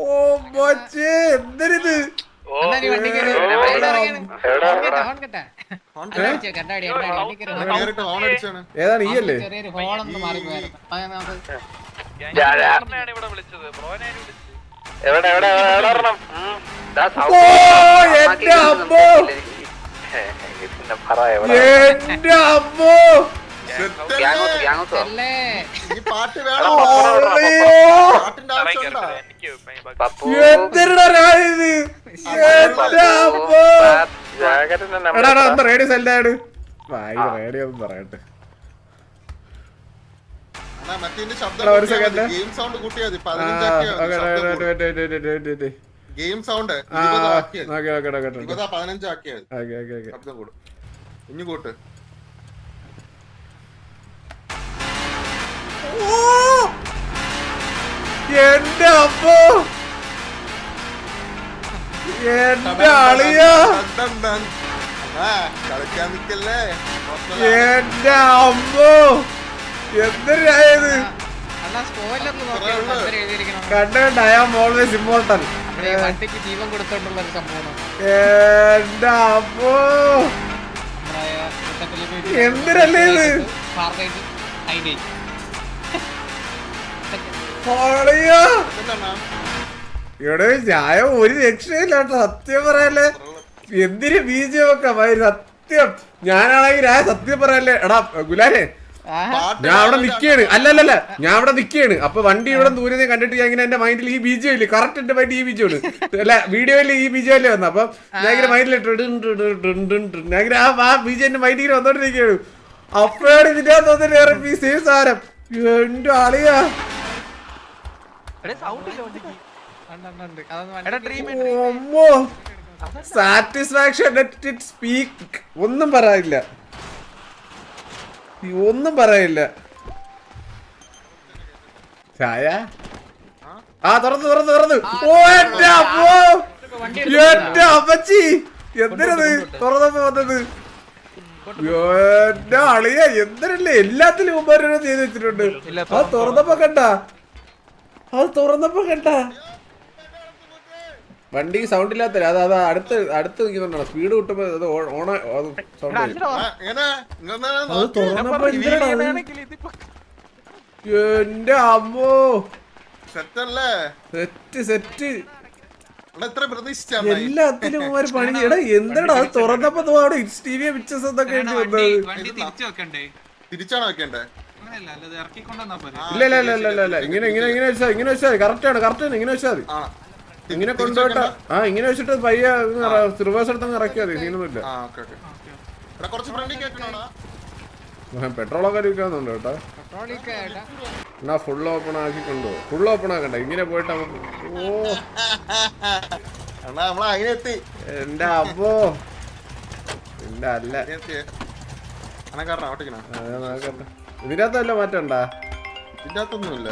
ഓ മച്ചേ എന്തരിത് ഏതാണ് ഈ അല്ലേ എന്റെ അമ്മോ. എന്റെ അമ്മോ. പാട്ട് വേണോ. പാട്ടിന്റെ ആവശ്യമുണ്ടോ? ഒന്ന് റേഡിയോ സെല്ലാണ് വായി റേഡിയോ ഒന്നും പറയട്ടെ. ഒരു സെക്കൻഡ് ഗെയിം സൗണ്ട് കൂട്ടിയാ മതി. ആ പതിനഞ്ചാക്കിയാ ഓക്കെ ഗെയിം സൗണ്ട് ആ ഇരുപതാക്കിയാ ഓക്കെ ഓക്കെ ഓക്കെ ഇരുപതാ പതിനഞ്ചാക്കിയാ മതി. Okay okay okay. ശബ്ദം കൂടും. ഇനി കൂട്ട്. എന്റെ അപ്പോ എന്റെ അളിയാ! കളിക്കാൻ നിക്കല്ലേ? എന്റെ അമ്മോ! എഴുതിയിരിക്കണം കണ്ട ഐ ആം ഓൾവേസ് ഇമ്പോർട്ടൻ ജീവൻ കൊടുത്തോണ്ടുള്ള ഒരു സംഭവമാണ്. എന്റെ യുദ്ധത്തിലേക്ക് എന്തിനല്ലേ ഇത്? ഇവിടെ ഞായ ഒരു രക്ഷയില്ല കേട്ടോ സത്യം പറയല്ലേ. എന്തിന് ബീജം ഒക്കെ ഭയ സത്യം. ഞാനാണെങ്കിൽ ആ സത്യം പറയല്ലേ. എടാ ഗുലാരെ ഞാൻ അവിടെ? നിക്കാണ്. അല്ലല്ലല്ല ഞാൻ അവിടെ നിക്കാണ്. അപ്പൊ വണ്ടി ഇവിടെ ദൂരെ കണ്ടിട്ട് ഞാൻ ഇങ്ങനെ എന്റെ മൈൻഡിൽ ഈ ബീജം ഇല്ലേ? കറക്റ്റ് എന്റെ മൈൻഡ് ഈ ബീജമാണ് അല്ല വീഡിയോയിൽ ഈ ബീജം അല്ലേ വന്ന? അപ്പൊ ഞാൻ ഇങ്ങനെ മൈൻഡിൽ ഞാൻ ഇങ്ങനെ ആ ബീജം എന്റെ മൈൻഡിൽ ഇങ്ങനെ വന്നോണ്ടിരിക്കുകയാണ്. അപ്പോഴാണ് ഇതിന്റെ തോന്നുന്നത് ഈ സാരം എന്റെ ആളിയാ? സാറ്റിസ്ഫാക്ഷൻ സ്പീക്ക് ഒന്നും പറയില്ല ഒന്നും പറയില്ല ചായ? ആ? തുറന്നു തുറന്നു തുറന്നു. ഓ എന്റെ അമ്മോ. എന്റെ അമ്മച്ചി. എന്തിനത്? തുറന്നപ്പോ വന്നത്? എന്റെ അളിയ എന്തിനല്ലേ എല്ലാത്തിലും ഉപരോധം ചെയ്ത് വെച്ചിട്ടുണ്ട്. ആ തുറന്നപ്പോ കണ്ട? അത് തുറന്നപ്പോ കേട്ട. വണ്ടി സൗണ്ട് ഇല്ലാത്ത അത് അത് അടുത്ത് അടുത്ത് നിൽക്കുന്നുണ്ടാണ് സ്പീഡ് കിട്ടുമ്പോ അത് ഓണ സൗണ്ട് അത്. തുറന്നപ്പോ? എന്റെ അമ്മോ. സെറ്റല്ലേ? Set set. എല്ലാത്തിലും ഒരു പണി. എടാ എന്താടാ അത് തുറന്നപ്പോ അവിടെ ടി വി പിക്ചേഴ്സ് എന്തൊക്കെ തിരിച്ചാണോ വെക്കണ്ടേ? ഇല്ല ഇല്ല ഇല്ല ഇല്ല ഇല്ല ഇല്ല. ഇങ്ങനെ ഇങ്ങനെ ഇങ്ങനെ വെച്ചാൽ ഇങ്ങനെ വെച്ചാൽ കറക്റ്റ് ആണ് കറക്റ്റ് ആണ്. ഇങ്ങനെ വെച്ചാൽ? ഇങ്ങനെ കൊണ്ടുപോയിട്ട് ആ ഇങ്ങനെ വെച്ചിട്ട് പയ്യ റിവേഴ്സ് എടുത്തങ്ങ് ഇറക്കിയാൽ മതി. സീനൊന്നുമില്ല പെട്രോളൊക്കെ അടിക്കാന്നുണ്ട് കേട്ടോ. എന്നാ ഫുൾ ഓപ്പൺ ആക്കി കൊണ്ടുപോകും ഫുൾ ഓപ്പൺ ആക്കണ്ട. ഇങ്ങനെ പോയിട്ട് നമുക്ക് ഓ. നമ്മളെ എന്റെ അപ്പോ. എന്റെ അല്ല. ഓട്ടിക്കണ അതെ വല്ല ഇതിനകത്തല്ല മാറ്റണ്ടാ ഇതിന്റെ അകത്തൊന്നുമില്ല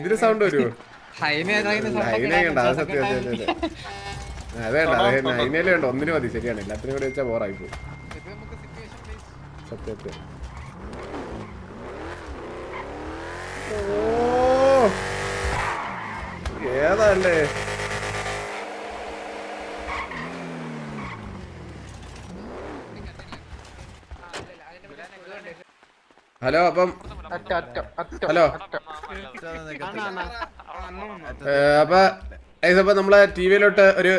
ഇതിന് സൗണ്ട് വരുമോ ഒന്നിനു അത് ഉണ്ട് മതി ശരിയാണ്. എല്ലാത്തിനും കൂടി വെച്ചാൽ ബോറായി പോകും സത്യത്തെ ഓ situation based. സത്യം സത്യം ഓ ഏതല്ലേ ഹലോ അപ്പം ഹലോ. അപ്പൊ അപ്പൊ നമ്മളെ ടി വിയിലോട്ട് ഒരു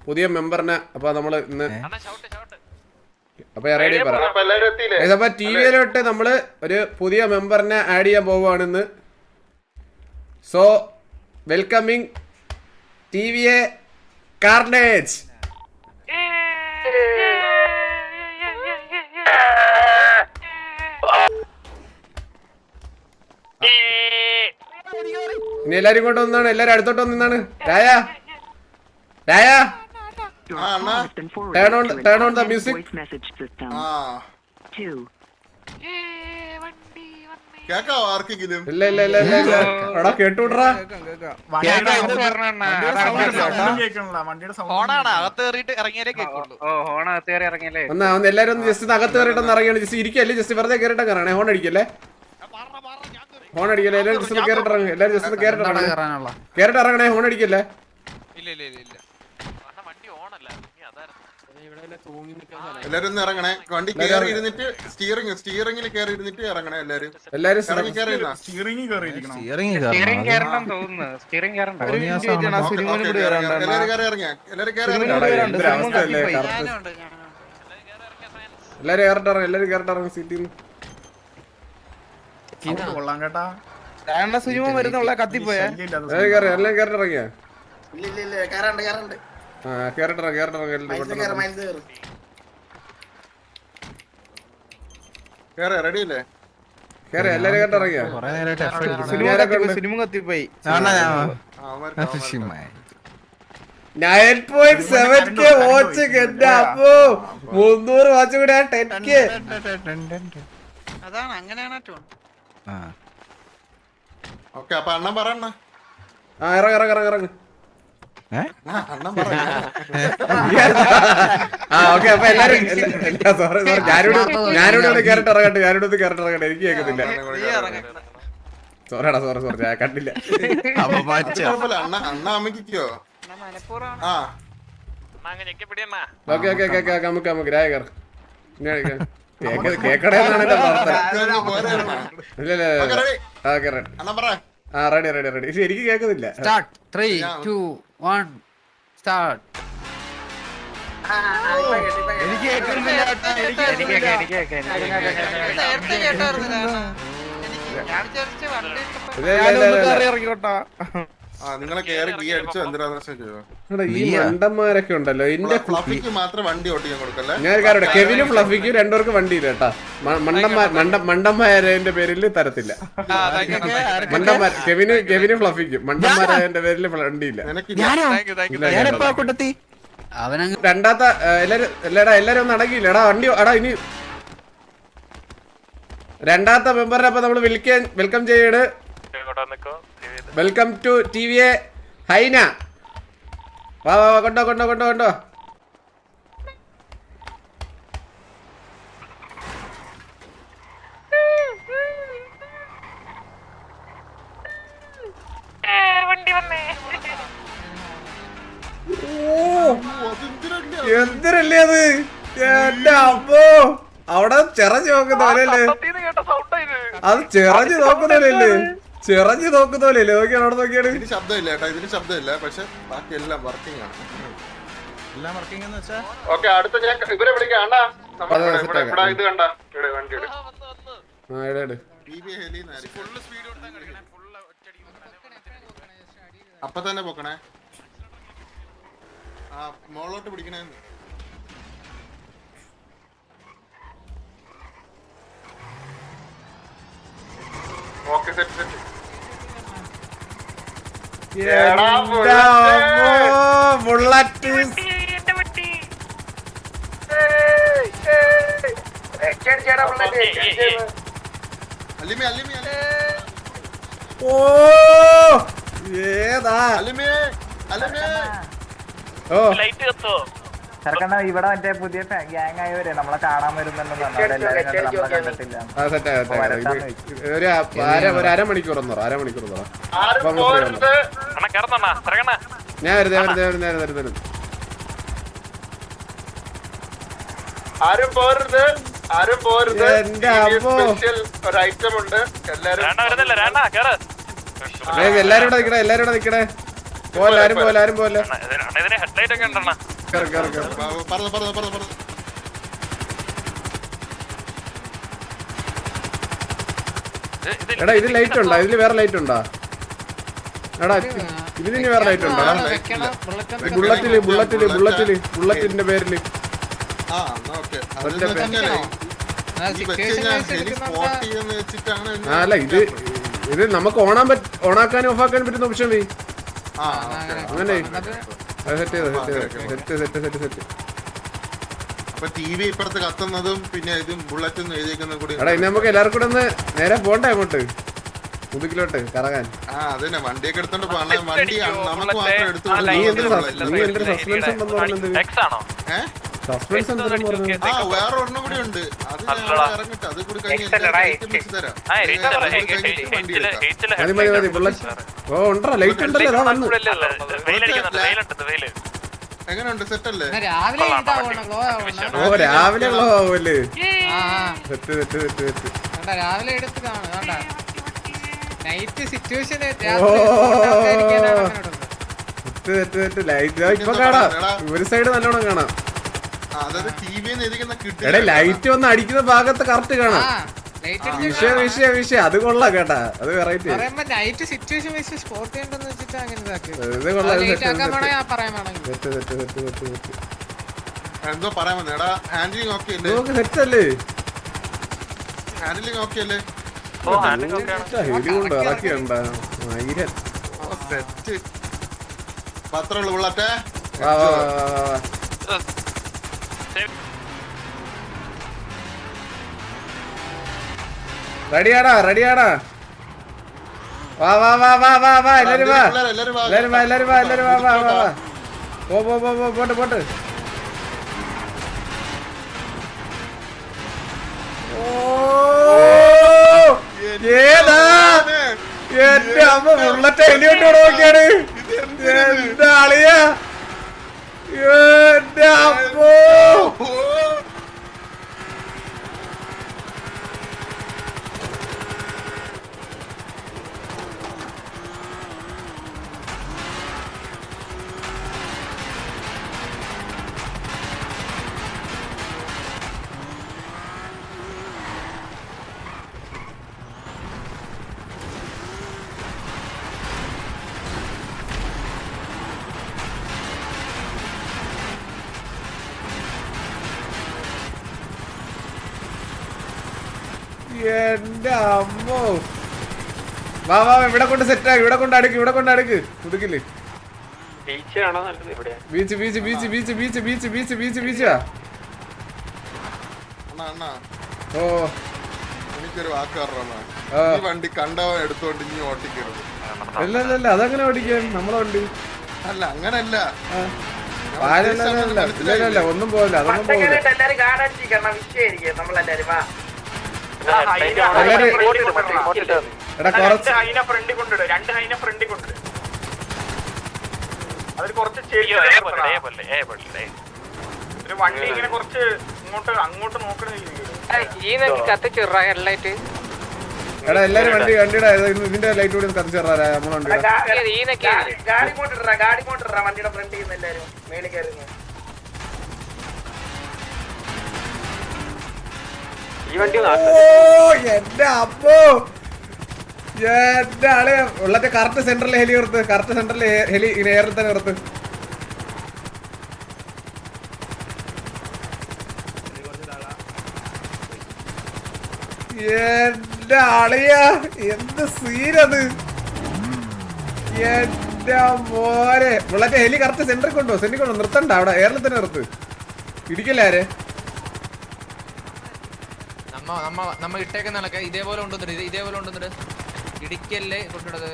പുതിയ മെമ്പറിനെ അപ്പൊ നമ്മൾ ഇന്ന് അപ്പൊ റെഡി പറയാം അപ്പൊ ടി വിയിലോട്ട് നമ്മൾ ഒരു പുതിയ മെമ്പറിനെ ആഡ് ചെയ്യാൻ പോവുകയാണ് ഇന്ന്. So welcoming T V A carnage ഇനി എല്ലാരും ഇങ്ങോട്ട് വന്നാണ്. എല്ലാരും അടുത്തോട്ട് വന്നാണ് രായ. രായ. music. Voice message system. ആ. Two. കേക്കാവോ ആർക്കെങ്കിലും? ഇല്ല ഇല്ല ഇല്ല ഇല്ല ഇല്ല. എടാ കേട്ടുവിട്രാ ഒന്ന് ഒന്ന് എല്ലാരും ഒന്ന് ജസ്റ്റ് അകത്ത് കയറിയിട്ടൊന്ന് ഇറങ്ങിയാണ്. ജസ്റ്റ് ഇരിക്കല്ലേ ജസ്റ്റ് വെറുതെ കയറിയിട്ട് കയറണേ. ഹോൺ അടിക്കല്ലേ ഹോൺ അടിക്കല്ലേ എല്ലാവരും ജസ്റ്റ് ഒന്ന് കേറിട്ട് ഇറങ്ങും. എല്ലാവരും ജസ്റ്റ് ഒന്ന് കേറിട്ട് ഇറങ്ങണേ കേറിട്ട് ഇറങ്ങണേ ഹോൺ അടിക്കല്ലേ എല്ലാരും ഒന്ന് ഇറങ്ങണേ. വണ്ടി കയറി ഇരുന്നിട്ട് സ്റ്റിയറിംഗ് സ്റ്റിയറിംഗിൽ കയറി ഇരുന്നിട്ട് ഇറങ്ങണേ എല്ലാരും. എല്ലാരും ഇറങ്ങി കയറി ഇരുന്നാ. സ്റ്റിയറിംഗ് സ്റ്റിയറിംഗ് കയറണം തോന്നുന്നു. കയറണ്ട. എല്ലാരും കയറി ഇറങ്ങിയാ എല്ലാരും കയറി ഇറങ്ങാം. എല്ലാരും കേറിട്ട് ഇറങ്ങും. എല്ലാരും കേറിട്ട് ഇറങ്ങും. സീറ്റിൽ കൊള്ളാം കേട്ടാ. വരുന്നുള്ള കത്തിപ്പോയാ. എല്ലാം ഇല്ല ഇല്ല ഇല്ല കയറാണ്ട് കയറാണ്ട് ആ റെഡി അല്ലേ? കേറി എല്ലാരും. സുനിമ കത്തിപ്പോയി ആ, അവന്മാർക്ക് അവന്മാർക്ക് nine point seven K watch എന്റെ അപ്പോ മുന്നൂറ് വാച്ച് കൂടെ ടെൻ കെ അതാണ് അങ്ങനെയാണ് ടോൺ. ഓക്കെ അപ്പൊ അണ്ണൻ പറ അണ്ണ ആ ഇറങ്ങ ഇറങ്ങ ഇറങ്ങ ഇറങ്ങ. ആ ഓക്കെ അപ്പൊ എല്ലാരും സോറി സോറി ഞാനിവിടെ ഞാനിവിടെ ഇവിടെ കേറിട്ട് ഇറങ്ങട്ടെ ഞാനിവിടെ ഒന്ന് കേറിട്ട് ഇറങ്ങട്ടെ. എനിക്ക് കേൾക്കുന്നില്ല. സോറിടാ സോറി സോറി ഞാൻ കണ്ടില്ല. അണ്ണ അണ്ണ അമ്മയ്ക്കോ ആ. ഓക്കെ ഓക്കെ ഓക്കെ നമുക്ക് നമുക്ക്. രായ കയറി ആ കേറ അണ്ണൻ പറ. ആ റെഡി റെഡി റെഡി ശരിക്കും എനിക്ക് കേൾക്കുന്നില്ല. Start three two one start എനിക്ക് കേൾക്കുന്നില്ല. ഇറങ്ങിക്കോട്ടാ. നിങ്ങളെ കേറി ഗീ അടിച്ചു എന്തിനാന്ന് വെച്ചാൽ ചെയ്തോ ഈ മണ്ടന്മാരൊക്കെ ഉണ്ടല്ലോ എന്റെ ഫ്ലഫിക്ക് മാത്രം വണ്ടി ഓട്ടിക്കാൻ കൊടുക്കല്ലേ? ഞാൻ കെവിനും ഫ്ലഫിക്കും രണ്ടുപേർക്ക് വണ്ടി ഇല്ല കേട്ടാ. മണ്ടന്മാർ പേരിൽ തരത്തില്ല. മണ്ടന്മാർ കെവിന് കെവിന് ഫ്ലഫിക്കും. മണ്ടന്മാരതിന്റെ പേരിൽ വണ്ടി ഇല്ല. കൂട്ടത്തി? ഏ, എല്ലാരും എല്ലാടാ എല്ലാരും ഒന്ന് അടങ്ങിയില്ല? എടാ വണ്ടി എടാ ഇനി രണ്ടാമത്തെ മെമ്പറിനെ അപ്പൊ നമ്മൾ വിളിക്കാൻ വെൽക്കം ചെയ്യാണ്. Welcome to T V A hyena വാ വാ കൊണ്ടോ കൊണ്ടോ കൊണ്ടോ കൊണ്ടോ. എന്തിനല്ലേ അത്? എന്റെ അമ്മോ. അവിടെ ചിറഞ്ഞു നോക്കുന്നവരല്ലേ അത് ചിറഞ്ഞു നോക്കുന്നവരല്ലേ ചിറഞ്ഞു നോക്കുന്നവരല്ലേ നോക്കിയാണ് അവിടെ നോക്കിയാണ്. ഇതിന് ശബ്ദമില്ല കേട്ടോ ഇതിന് ശബ്ദമില്ല പക്ഷെ ബാക്കി എല്ലാം വർക്കിംഗ് ആണ്. എല്ലാം വർക്കിംഗ് എന്ന് വെച്ചാ? ഓക്കെ അടുത്ത ഞാൻ ഇവരെ വിളിക്കാം. അണ്ണാ നമ്മുടെ അതെ, ഇവിടെ- ഇവിടെ ഇത് കണ്ട. ഇവിടെ വണ്ടി ഇട്. ആ ഇടാ. ഇട്. അപ്പൊ തന്നെ പൊക്കണേ. ആ മോളോട്ട് പിടിക്കണേ. ഓക്കെ സെറ്റ് സെറ്റ് ബുള്ളറ്റ് ഓ ഏതാ? ഓ. ലൈറ്റ് ഓ ചെറുക്കണ്ണ ഇവിടെ മറ്റേ പുതിയ ഗ്യാങ് ആയവരെ നമ്മളെ കാണാൻ വരുന്നുണ്ടെന്ന് അരമണിക്കൂർ ഞാൻ വരുന്നേ വരുന്നേ വരുന്നേ വരുന്നേ വരുന്നേ ആരും പോരുത് ആരും പോരുത്. സ്പെഷ്യൽ ഒരു ഐറ്റം ഉണ്ട്. എല്ലാരും ഇവിടെ നിക്കണേ എല്ലാരും ഇവിടെ നിക്കണേ. പോലെ ആരും പോലെ ഹെഡ്ലൈറ്റ് ഒക്കെ ഉണ്ടണ്ണ. പറഞ്ഞു പറഞ്ഞു പറഞ്ഞു പറഞ്ഞു. എടാ ഇതിൽ ലൈറ്റ് ഉണ്ടോ ഇതിൽ വേറെ ലൈറ്റ് ഉണ്ടോ എടാ ഇതിന് ഇനി വേറെ ലൈറ്റ് ഉണ്ടോ ബുള്ളറ്റിൽ ബുള്ളറ്റിൽ ബുള്ളറ്റിൽ ബുള്ളറ്റിന്റെ പേരിൽ. അല്ല ഇത് ഇത് നമുക്ക് ഓണാൻ പറ്റ ഓണാക്കാനും ഓഫാക്കാനും പറ്റുന്ന ഓപ്ഷൻ വേ. ആ അങ്ങനെ സെറ്റ് ചെയ്തോ set set set set set അപ്പൊ ടി വി ഇപ്പുറത്ത് കത്തുന്നതും പിന്നെ ഇതും ബുള്ളറ്റും എഴുതിയേക്കുന്നതും കൂടി എടാ ഇനി നമുക്ക് എല്ലാവർക്കും കൂടെ ഒന്ന് നേരെ പോണ്ടേ അങ്ങോട്ട്? മുതുകിലോട്ട് കറങ്ങാൻ. ആ അതന്നെ വണ്ടിയൊക്കെ എടുത്തോണ്ട് പോകണം വണ്ടി നമുക്ക് മാത്രം എടുത്തു നീ എന്തൊരു സസ്പെൻസ് ഉണ്ടെന്ന് ഏഹ് വേറെ അത് അത് കൂടി ഓ ലൈറ്റ് ഉണ്ടല്ലോ സെറ്റ് അല്ലേ? ഓ രാവിലെ സെറ്റ് രാവിലെ നൈറ്റ് സിറ്റുവേഷൻ ലൈറ്റ് ഇപ്പൊ കാണാം. ഒരു സൈഡ് നല്ലോണം കാണാം. എടാ ലൈറ്റ് വന്ന് അടിക്കുന്ന ഭാഗത്ത് കറക്റ്റ് കാണാം. വിഷയ വിഷയ വിഷയ. അത് കൊള്ളാം കേട്ടാ. അത് വെറൈറ്റി ഇത് അല്ലേ? നോക്ക് അല്ലേ? അല്ലേ പത്രമുള്ള റെഡിയാടാ റെഡിയാടാ. വാ വാ വാ വാ വാ വാ എല്ലാരും വാ. എല്ലാരും വാ. എല്ലാരും വാ എല്ലാരും വാ വാ വാ പോ പോ പോ പോ പോട്ട് പോട്ട്. ഓ ഏതാ? എന്റെ അമ്മ ബുള്ളറ്റ് എലിയോട്ട് നോക്കിയാണ്. എന്റെ അളിയ? എന്റെ അമ്മോ. എന്റെ അമ്മോ. വാ വാ ഇവിടെ കൊണ്ട് സെറ്റ് ആക്കി ഇവിടെ കൊണ്ട് അടുക്ക് ഇവിടെ കൊണ്ട് അടുക്ക്. കുടുക്കില്ലേ ബീച്ചാണോ നല്ലത് ഇവിടെ? Beach beach beach beach beach beach beach beach ബീച്ചാ. അണ്ണാ അണ്ണാ. ഓ. എനിക്കൊരു വാക്ക് പറഞ്ഞ ഈ വണ്ടി കണ്ടവൻ എടുത്തോണ്ട് ഇനി ഓട്ടിക്കരുത്. അല്ല അല്ല അല്ല അതങ്ങനെ ഓടിക്കാൻ നമ്മളെ വണ്ടി? അല്ല അങ്ങനല്ല. ഒന്നും പോവില്ല അതൊന്നും പോകില്ല എടാ കുറച്ച് ഹൈന ഫ്രണ്ടിൽ കൊണ്ടിടും രണ്ട് ഹൈന ഫ്രണ്ടിൽ കൊണ്ടിടും അതിൽ കുറച്ച് ഒരു വണ്ടി ഇങ്ങനെ കുറച്ച് ഇങ്ങോട്ട് അങ്ങോട്ട് കത്തിച്ചു ഹെഡ്ലൈറ്റ് എടാ എല്ലാരും വണ്ടി വണ്ടിയുടെ ഇതിന്റെ ലൈറ്റ് കൂടി കത്തിച്ചു തരാ നമ്മളെ വണ്ടിയുടെ ഈ ഗാഡി കൊണ്ടിട്ടാ ഗാഡി കൊണ്ടിട്ടാ വണ്ടിയുടെ ഫ്രണ്ടിൽ നിന്ന് എല്ലാരും മേളിൽ കയറുന്നു എന്റെ അപ്പോ. എന്റെ ആളെ. ഉള്ളത്തെ കറക്റ്റ് സെന്ററിൽ ഹെലി നിർത്ത് കറക്റ്റ് സെന്ററിൽ ഹെലി ഇങ്ങനെ എയറിൽ തന്നെ നിർത്ത് എന്റെ അളിയാ എന്ത് സീനത്. എന്റെ മോനെ. ഉള്ളത്തെ ഹെലി കറക്റ്റ് സെന്ററിൽ കൊണ്ടോ സെന്ററിൽ കൊണ്ടോ നിർത്തണ്ട അവിടെ എയറിൽ തന്നെ നിർത്ത്. ഇടിക്കല്ലേ ആരെ? നമ്മ നമ്മ നമ്മ ഇട്ടേക്കുന്ന കണക്ക് ഇതേപോലെ ഉണ്ടെന്നിട്ട് ഇത് ഇതേപോലെ ഉണ്ടെന്നിട്ട് ഇടിക്കല്ലേ കൊണ്ടിടത്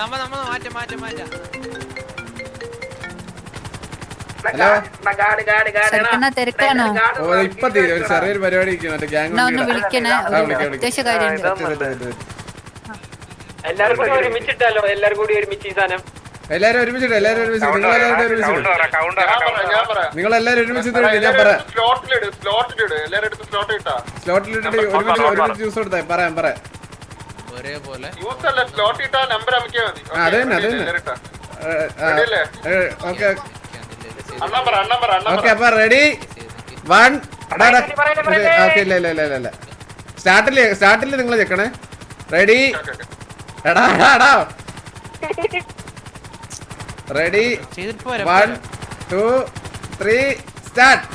നമ്മ നമ്മ മാറ്റ മാറ്റ ഇപ്പൊ തീരും. ഒരു ചെറിയൊരു പരിപാടി മറ്റേ ഗ്യാങ് വിളിക്കണേ. അത്യാവശ്യ കാര്യമുണ്ട്. എല്ലാരും കൂടി ഒരുമിച്ചിട്ടല്ലോ എല്ലാരും കൂടി ഒരുമിച്ചിട്ട്? ഒരുമിച്ച് നിങ്ങൾ എല്ലാവരും ഒരുമിച്ച് ഞാൻ പറയാം. ഒരുമിച്ച് ഒരുമിച്ച് ജ്യൂസ് കൊടുത്തേ. പറയാം പറയാം. റെഡി വൺ ഇല്ല ഇല്ല ഇല്ല സ്റ്റാർട്ടിൽ സ്റ്റാർട്ടിൽ നിങ്ങൾ ചെക്കണേ റെഡി എടാ എടാ, റെഡി പോരാ വൺ ടു ത്രീ സ്റ്റാർട്ട്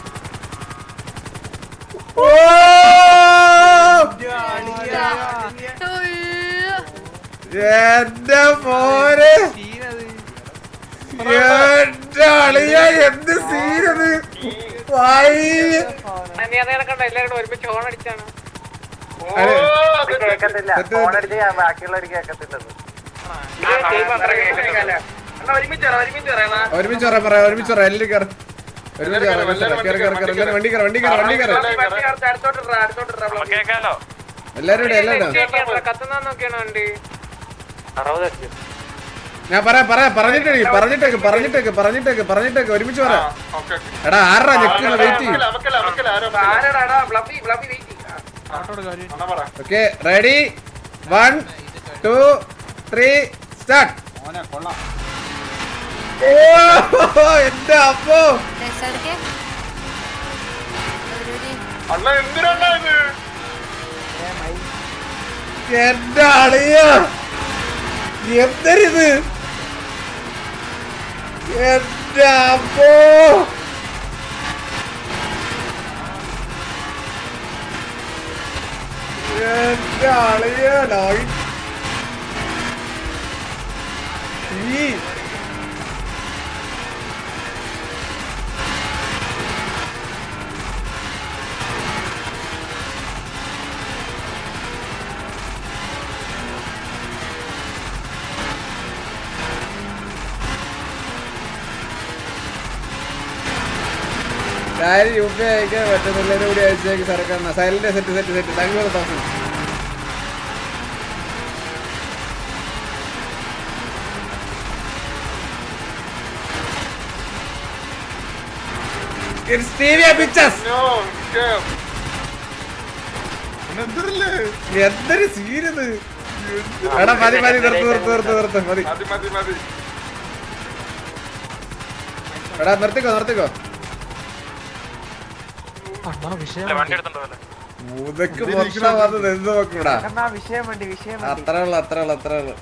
എന്റെ മോനെ. എന്റെ അളിയ എന്ത് സീനത് വായി. എല്ലാവരും ഒരുമിച്ച് ഹോൺ അടിച്ചാണ്. കേക്കത്തില്ല. ഫോൺ അടിച്ച് ബാക്കിയുള്ളവർ കേക്കത്തില്ലത്. അണ്ണാ ഒരുമിച്ച് ഒരുമിച്ച്. ഒരുമിച്ച് പറയാം പറയാം ഒരുമിച്ച് പറയാം എല്ലാവരും കയറി. ഒരുമിച്ച് കയറാം ഒരുമിച്ച് കയറി കയറി കയറി കയറി എല്ലാവരും വണ്ടി കയറി. വണ്ടി കയറി വണ്ടി കയറി ഇവിടെ ഞാൻ പറയാം പറയാം. പറഞ്ഞിട്ടേക്ക് പറഞ്ഞിട്ടേക്ക് പറഞ്ഞിട്ടേക്ക് പറഞ്ഞിട്ടേക്ക് പറഞ്ഞിട്ടേക്ക്. ഒരുമിച്ച് പറയാം ഓക്കെ എടാ ആരാ ഞെക്കുന്ന വെയിറ്റ് ചെയ്യും. Okay ready one two three start എന്റെ അപ്പോ. എന്റെ അളിയ. എന്തരിത്? എന്റെ അപ്പോ. എന്റെ അളിയ ലൈ കാര്യം യു പി അയക്കാൻ പറ്റുന്നില്ലതിനെ കൂടി അയച്ചേക്ക് സർക്കാരിന് silent set set set. Thank you thousand It's എന്തൊരു എടാ മതി മതി നിർത്ത് നിർത്ത് നിർത്ത് നിർത്ത്. മതി. മതി മതി മതി. എടാ നിർത്തിക്കോ നിർത്തിക്കോ. മൂതക്ക് എന്ത് നോക്കൂടാ അത്രേ ഉള്ളു അത്രേ ഉള്ളു അത്രേ ഉള്ളു.